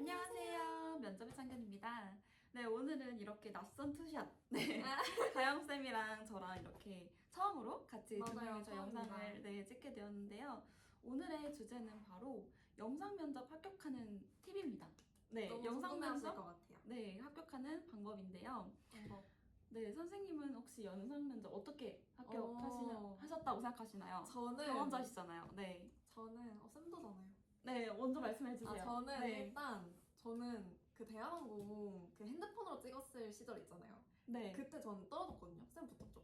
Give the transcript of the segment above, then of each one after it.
안녕하세요. 면접의 창견입니다. 네, 오늘은 이렇게 낯선 투샷. 네. 가영쌤이랑 저랑 이렇게 처음으로 같이 두 맞아요, 명이서. 영상을 네, 찍게 되었는데요. 오늘의 주제는 바로 영상 면접 합격하는 팁입니다. 네, 너무 영상 궁금해하실 면접 것 같아요. 네, 합격하는 방법인데요. 방법. 네, 선생님은 혹시 영상 면접 어떻게 합격하시나 어. 하셨다고 생각하시나요? 저는 경험자시잖아요. 네. 저는 어, 쌤도잖아요. 네, 먼저 말씀해 주세요. 아 저는 네. 일단 저는 그 대한항공 그 핸드폰으로 찍었을 시절 있잖아요. 네. 그때 저는 떨어졌거든요. 쌤 붙었죠.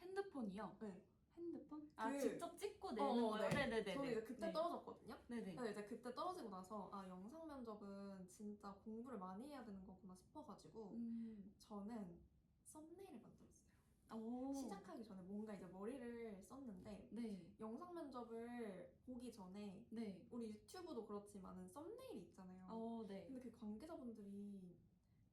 핸드폰이요? 네. 핸드폰? 아 그- 직접 찍고 내는 어, 거요? 네. 네네 네. 저는 이제 그때 네. 떨어졌거든요. 네네. 근데 이제 그때 떨어지고 나서 아 영상 면접은 진짜 공부를 많이 해야 되는 거구나 싶어가지고 음. 저는 썸네일을 만들었어요. 오. 시작하기 전에 뭔가 이제 머리를 썼는데 네. 영상 면접을 보기 전에 네. 우리 유튜브도 그렇지만은 썸네일이 있잖아요. 어, 네. 근데 그 관계자분들이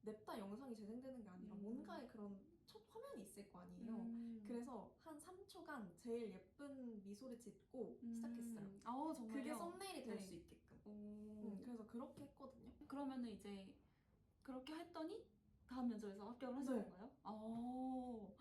냅다 영상이 재생되는 게 아니라 음. 뭔가의 그런 첫 화면이 있을 거 아니에요. 음. 그래서 한 3초간 제일 예쁜 미소를 짓고 시작했어요. 음. 아, 정말요? 그게 썸네일이 될 네. 수 있게끔. 오. 음, 그래서 그렇게 했거든요. 그러면은 이제 그렇게 했더니 다음 면접에서 합격을 하신 네. 건가요? 오.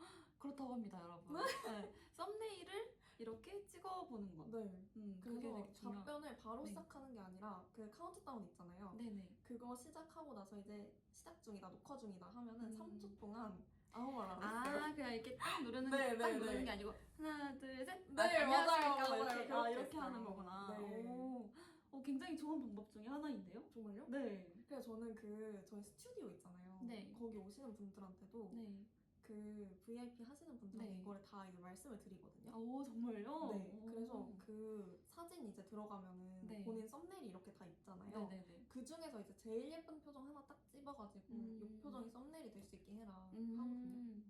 그렇다고 합니다, 여러분. 네. 썸네일을 이렇게 찍어보는 것. 네. 음, 그게 그래서 되게 중요한. 답변을 바로 네. 시작하는 게 아니라 그 카운트다운 있잖아요. 네네. 그거 시작하고 나서 이제 시작 중이다, 녹화 중이다 하면은 음. 3초 동안 아무 말 안 했어요. 아, 그냥 이렇게 딱 누르는 네, 딱 네, 누르는 네. 게 아니고 하나, 둘, 셋. 네, 아, 맞아요, 안녕하십니까? 맞아요. 이렇게, 아, 이렇게 했어요. 하는 거구나. 네. 오, 어, 굉장히 좋은 방법 중에 하나인데요. 정말요? 네. 그래서 저는 그 저희 스튜디오 있잖아요. 네. 거기 오시는 분들한테도 네. 그 VIP 하시는 분들한테 네. 이거를 다 이제 말씀을 드리거든요. 오, 정말요? 네. 오. 그래서 그 사진 이제 들어가면은 네. 본인 썸네일이 이렇게 다 있잖아요. 네네네. 그 중에서 이제 제일 예쁜 표정 하나 딱 집어가지고 음. 이 표정이 썸네일이 될 수 있게 해라 하거든요. 음.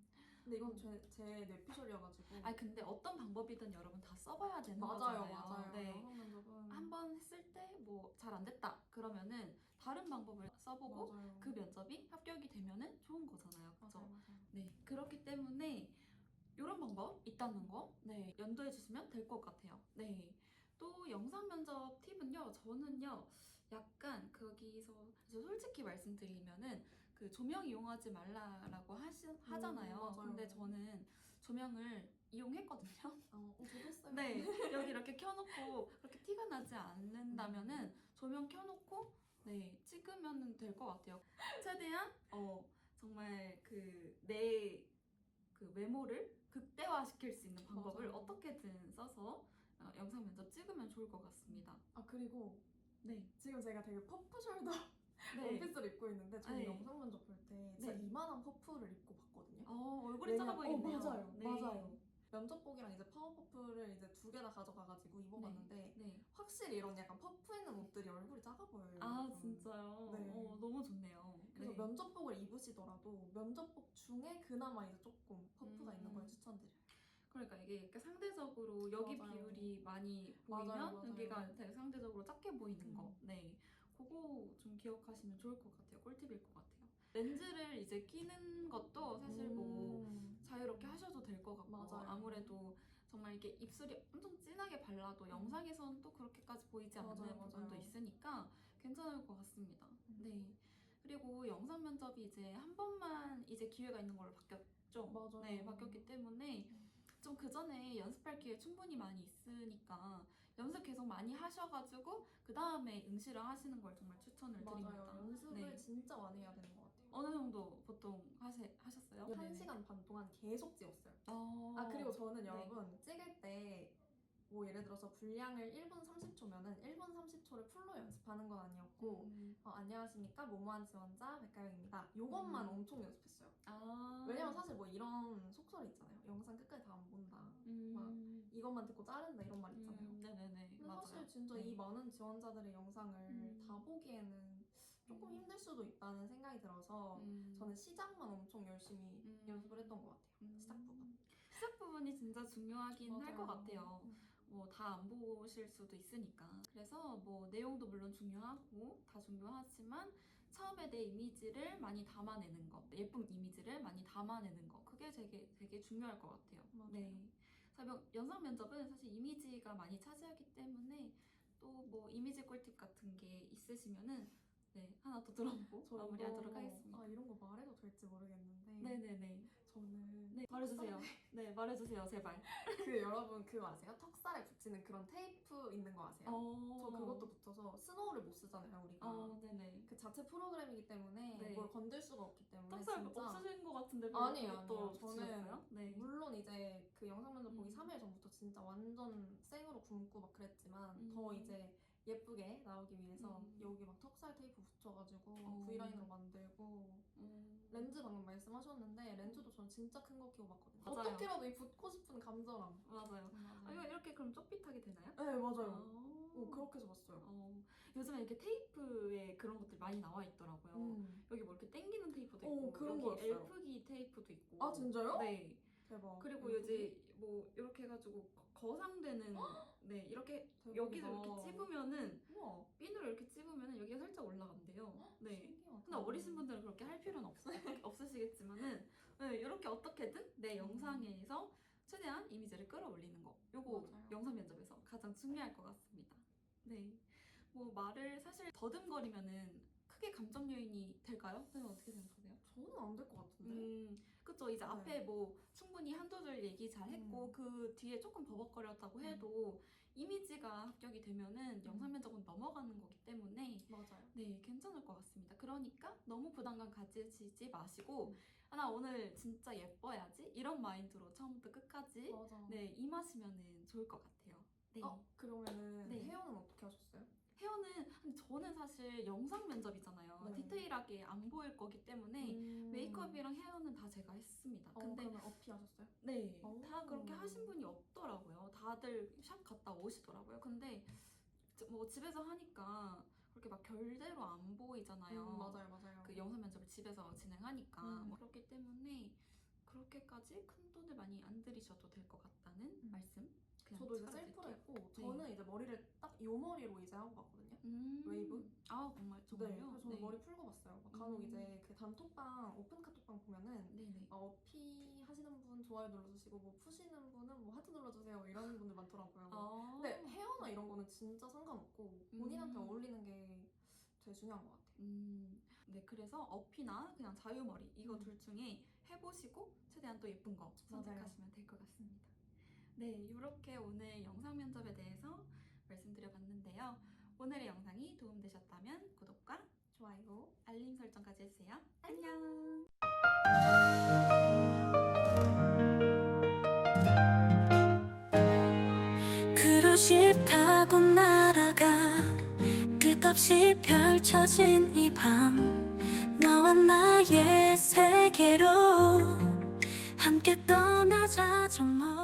근데 이건 제, 제 뇌피셜이어가지고 아 근데 어떤 방법이든 여러분 다 써봐야 되는 맞아요, 거잖아요. 맞아요. 네. 영상 면접은 한번 했을 때 뭐 잘 안 됐다 그러면은 다른 방법을 써보고 맞아요. 그 면접이 합격이 되면은 좋은 거잖아요. 그렇죠? 맞아요, 맞아요. 네, 그렇기 때문에 이런 방법 있다는 거, 네, 연도해 주시면 될 것 같아요. 네. 또 영상 면접 팁은요, 저는요, 약간 거기서 저 솔직히 말씀드리면은 그 조명 이용하지 말라라고 하시, 하잖아요. 맞아요. 근데 저는 조명을 이용했거든요. 어, 어, 저도 했어요. 네, 여기 이렇게 켜놓고 그렇게 티가 나지 않는다면은 조명 켜놓고 네 찍으면 될 것 같아요. 최대한 어 정말 그 내 그 외모를 극대화시킬 수 있는 방법을 맞아요. 어떻게든 써서 어, 영상 면접 찍으면 좋을 것 같습니다. 아 그리고 네, 지금 제가 되게 퍼프 숄더 네. 원피스를 입고 있는데 저는 네. 영상 면접 볼 때 진짜 네. 이만한 퍼프를 입고 봤거든요. 어 얼굴이 왜냐- 작아 보이네요. 어, 맞아요, 네. 맞아요. 면접복이랑 이제 파워 퍼프를 이제 두 개 다 가져가가지고 입어봤는데 네. 확실히 이런 약간 퍼프 있는 옷들이 얼굴이 작아 보여요. 아 여러분. 진짜요? 네. 어, 너무 좋네요. 그래서 네. 면접복을 입으시더라도 면접복 중에 그나마 이제 조금 퍼프가 음. 있는 걸 추천드려요. 그러니까 이게 이렇게 상대적으로 여기 맞아요. 비율이 많이 보이면 맞아요, 맞아요. 여기가 되게 상대적으로 작게 보이는 음. 거. 네. 그거 좀 기억하시면 좋을 것 같아요. 꿀팁일 것 같아요. 렌즈를 이제 끼는 것도 사실 뭐 음. 자유롭게 하셔도 될 것 같고 맞아요. 아무래도 정말 이게 입술이 엄청 진하게 발라도 영상에서는 또 그렇게까지 보이지 않는 음. 맞아요, 부분도 맞아요. 있으니까 괜찮을 것 같습니다. 음. 네. 그리고 영상 면접이 이제 한 번만 이제 기회가 있는 걸로 바뀌었죠. 맞아요. 네, 바뀌었기 때문에 음. 좀그 전에 연습할 기회 충분히 많이 있으니까 연습 계속 많이 하셔가지고 그 다음에 응시를 하시는 걸 정말 추천을 드립니다. 연습을 네. 진짜 많이 해야 되는 것 같아요. 어느 정도 보통 하세, 하셨어요? 한 시간 반 동안 계속 찍었어요. 어... 아 그리고 저는 네. 여러분 찍을 때 뭐 예를 들어서 분량을 1분 30초면은 1분 30초를 풀로 연습하는 건 아니었고 음. 어, 안녕하십니까 모모한 지원자 백가영입니다. 요것만 음. 엄청 연습했어요. 아. 왜냐면 사실 뭐 이런 속설이 있잖아요. 영상 끝까지 다 안 본다. 음. 이것만 듣고 자른다 이런 말 있잖아요. 음, 네네네. 근데 맞아요. 사실 진짜 네. 이 많은 지원자들의 영상을 음. 다 보기에는 조금 음. 힘들 수도 있다는 생각이 들어서 음. 저는 시작만 엄청 열심히 음. 연습을 했던 것 같아요. 음. 시작 부분. 시작 부분이 진짜 중요하긴 할 것. 같아요. 음. 뭐다 안 보실 수도 있으니까. 그래서 뭐 내용도 물론 중요하고 다 중요하지만 처음에 내 이미지를 많이 담아내는 거, 예쁜 이미지를 많이 담아내는 거, 그게 되게 되게 중요할 것 같아요. 맞아요. 네. 그래서 영상 면접은 사실 이미지가 많이 차지하기 때문에 또 뭐 이미지 꿀팁 같은 게 있으시면은 네 하나 더 들어보고 저 마무리하도록 이거- 하겠습니다. 아 이런 거 말해도 될지 모르겠는데 네네네. 저는 네 말해주세요. 네 말해주세요 제발. 그 여러분 그거 아세요? 턱살에 붙이는 그런 테이프 있는 거 아세요? 어. 저 그것도 붙어서 스노우를 못 쓰잖아요 우리가 어 네네. 그 자체 프로그램이기 때문에 네. 뭘 건들 수가 없기 때문에 턱살 진짜 없으신 것 같은데 아니에요, 또. 저는? 네. 물론 이제 그 영상 면접 보기 음. 3일 전부터 진짜 완전 생으로 굶고 막 그랬지만 음. 더 이제 예쁘게 나오기 위해서 음. 여기 막 턱살 테이프 붙여가지고 어. V라인으로 만들고 음. 렌즈 방금 말씀하셨는데 렌즈도 저는 진짜 큰 거 끼고 봤거든요 맞아요. 어떻게라도 이 붙고 싶은 감정함 맞아요. 아, 이거 이렇게 그럼 쪽빛하게 되나요? 네 맞아요 어. 오, 그렇게 해서 봤어요 어, 요즘에 이렇게 테이프에 그런 것들 많이 나와 있더라고요. 음. 여기 뭐 이렇게 당기는 테이프도 오, 있고, 그런 여기 거였어요. 엘프기 테이프도 있고. 아 진짜요? 네. 대박 그리고 음. 이제 뭐 이렇게 해가지고 거- 거상되는 네 이렇게 대박이다. 여기를 이렇게 찝으면은 우와 핀으로 이렇게 찝으면은 여기가 살짝 올라간대요. 네. 신기하다 근데 어리신 분들은 그렇게 할 필요는 없, 없으시겠지만은 네, 이렇게 어떻게든 내 음. 영상에서 최대한 이미지를 끌어올리는 거 요거 맞아요. 영상 면접에서 가장 중요할 것 같습니다. 네. 뭐 말을 사실 더듬거리면은 크게 감정 요인이 될까요? 선생님 어떻게 생각하세요? 저는 안 될 것 같은데 음, 그쵸. 이제 네. 앞에 뭐 충분히 한두 줄 얘기 잘 했고 음. 그 뒤에 조금 버벅거렸다고 해도 이미지가 합격이 되면은 음. 영상 면접은 넘어가는 거기 때문에 맞아요 네, 괜찮을 것 같습니다. 그러니까 너무 부담감 가지지 마시고 음. 아, 나 오늘 진짜 예뻐야지 이런 마인드로 처음부터 끝까지 맞아 네, 임하시면은 좋을 것 같아요. 네. 어 그러면은 네. 헤어는 어떻게 하셨어요? 헤어는 근데 저는 사실 영상 면접이잖아요. 네. 디테일하게 안 보일 거기 때문에 음. 메이크업이랑 헤어는 다 제가 했습니다. 어, 근데 그러면 어피 하셨어요? 네, 오. 다 그렇게 하신 분이 없더라고요. 다들 샵 갔다 오시더라고요. 근데 저- 뭐 집에서 하니까 그렇게 막 결대로 안 보이잖아요. 음, 맞아요 맞아요 그 영상 면접을 집에서 진행하니까 음. 뭐 그렇기 때문에 그렇게까지 큰 돈을 많이 안 들이셔도 될. 그냥 저도 이제. 셀프로 했고 저는 이제 머리를 딱 요 머리로 이제 하고 갔거든요 음. 웨이브? 아 정말 네 정말요? 그래서 저는 머리 풀고 갔어요 막 간혹 음. 이제 그 단톡방 오픈 카톡방 보면은 네네. 막 어피 하시는 분 좋아요 눌러주시고 뭐 푸시는 분은 뭐 하트 눌러주세요 이런 분들 많더라고요 아. 근데 헤어나 이런 거는 진짜 상관없고 본인한테 음. 어울리는 게 제일 중요한 것 같아요 음, 네, 그래서 어피나 그냥 자유머리 이거 음. 둘 중에 해보시고 최대한 또 예쁜 거. 선택하시면 될 것 같습니다. 네, 이렇게 오늘 영상 면접에 대해서 말씀드려봤는데요. 오늘의 영상이 도움되셨다면 구독과 좋아요 알림 설정까지 해주세요. 안녕. 그루십하고 날아가 끝없이 펼쳐진 이 밤 너와 나의 세계로 함께 떠나자 좀 멀리